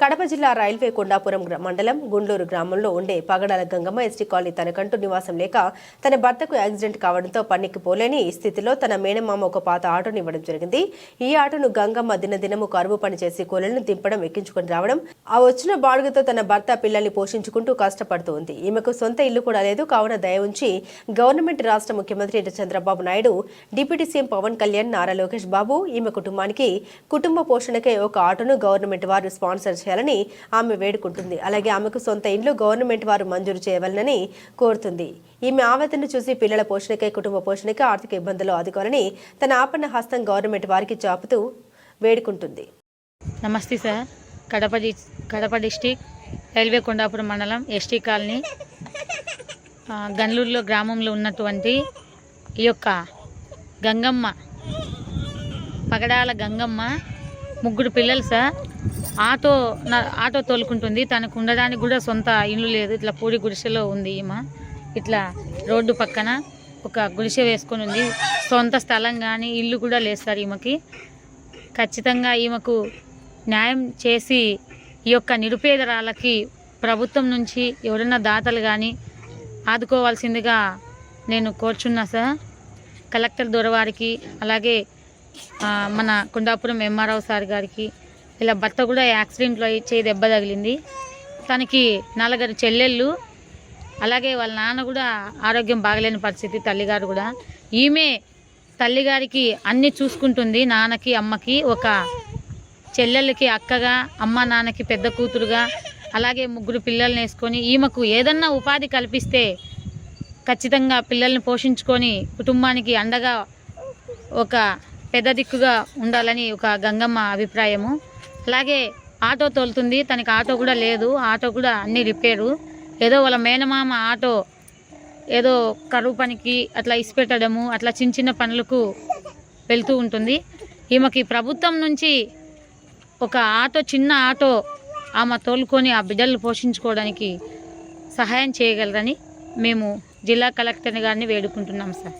కడప జిల్లా రైల్వే కొండాపురం గ్రా- మండలం గుండ్లూరు గ్రామంలో ఉండే పగడాల గంగమ్మ ఎస్టీ కాలనీ తనకంటూ నివాసం లేక తన భర్తకు యాక్సిడెంట్ కావడంతో పనికి పోలేని స్థితిలో తన మేనమామ ఒక పాత ఆటోను ఇవ్వడం జరిగింది. ఈ ఆటోను గంగమ్మ దినదినము కరువు పని చేసి కూలీలను దింపడం ఎక్కించుకొని రావడం ఆ వచ్చిన బాడుగతో తన భర్త పిల్లల్ని పోషించుకుంటూ కష్టపడుతూ ఉంది. ఈమెకు సొంత ఇల్లు కూడా లేదు. కావున దయ ఉంచి గవర్నమెంట్ రాష్ట్ర ముఖ్యమంత్రి చంద్రబాబు నాయుడు డిప్యూటీ సీఎం పవన్ కళ్యాణ్ నారా లోకేష్ బాబు ఈమె కుటుంబానికి కుటుంబ పోషణకై ఒక ఆటోను గవర్నమెంట్ వారు స్పాన్సర్ చేయాలని ఆమె వేడుకుంటుంది. అలాగే ఆమెకు సొంత ఇండ్లు గవర్నమెంట్ వారు మంజూరు చేయవాలని కోరుతుంది. ఈమె ఆవేదన చూసి పిల్లల పోషణకై కుటుంబ పోషణకై ఆర్థిక ఇబ్బందులు ఆదుకోవాలని తన ఆపన్న హస్తం గవర్నమెంట్ వారికి చాపుతూ వేడుకుంటుంది. నమస్తే sir. Kadapa Kadapa district railway Kondapuram మండలం ఎస్టీ కాలనీ గన్లూరులో గ్రామంలో ఉన్నటువంటి ఈ యొక్క గంగమ్మ పగడాల గంగమ్మ ముగ్గురు పిల్లలు సార్. ఆటో నా- ఆటో తోలుకుంటుంది. తనకు ఉండడానికి కూడా సొంత ఇల్లు లేదు. ఇట్లా పూడి గుడిసెలో ఉంది ఈమె. ఇట్లా రోడ్డు పక్కన ఒక గుడిసె వేసుకొని ఉంది. సొంత స్థలం కానీ ఇల్లు కూడా లేదు సార్ ఈమెకి. ఖచ్చితంగా ఈమెకు న్యాయం చేసి ఈ యొక్క నిరుపేదరాలకి ప్రభుత్వం నుంచి ఎవరైనా దాతలు కానీ ఆదుకోవాల్సిందిగా నేను కోరుచున్నా సార్. కలెక్టర్ దొరవారికి అలాగే మన కుండాపురం ఎంఆర్ఓ సార్ గారికి ఇలా భర్త కూడా యాక్సిడెంట్లో చేయి దెబ్బ తగిలింది. తనకి నలుగురు చెల్లెళ్ళు అలాగే వాళ్ళ నాన్న కూడా ఆరోగ్యం బాగలేని పరిస్థితి తల్లిగారు కూడా. ఈమె తల్లిగారికి అన్నీ చూసుకుంటుంది నాన్నకి అమ్మకి ఒక చెల్లెళ్ళకి అక్కగా అమ్మ నాన్నకి పెద్ద కూతురుగా అలాగే ముగ్గురు పిల్లల్ని వేసుకొని ఈమెకు ఏదన్నా ఉపాధి కల్పిస్తే ఖచ్చితంగా పిల్లల్ని పోషించుకొని కుటుంబానికి అండగా ఒక పెద్ద దిక్కుగా ఉండాలని ఒక గంగమ్మ అభిప్రాయము. అలాగే ఆటో తోలుతుంది. తనకి ఆటో కూడా లేదు. ఆటో కూడా అన్ని రిపేరు. ఏదో వాళ్ళ మేనమామ ఆటో ఏదో కరువు పనికి అట్లా ఇసిపెట్టడము అట్లా చిన్న చిన్న పనులకు వెళ్తూ ఉంటుంది. ఈమెకి ప్రభుత్వం నుంచి ఒక ఆటో చిన్న ఆటో ఆమె తోలుకొని ఆ బిడ్డలు పోషించుకోవడానికి సహాయం చేయగలరని మేము జిల్లా కలెక్టర్ గారిని వేడుకుంటున్నాం సార్.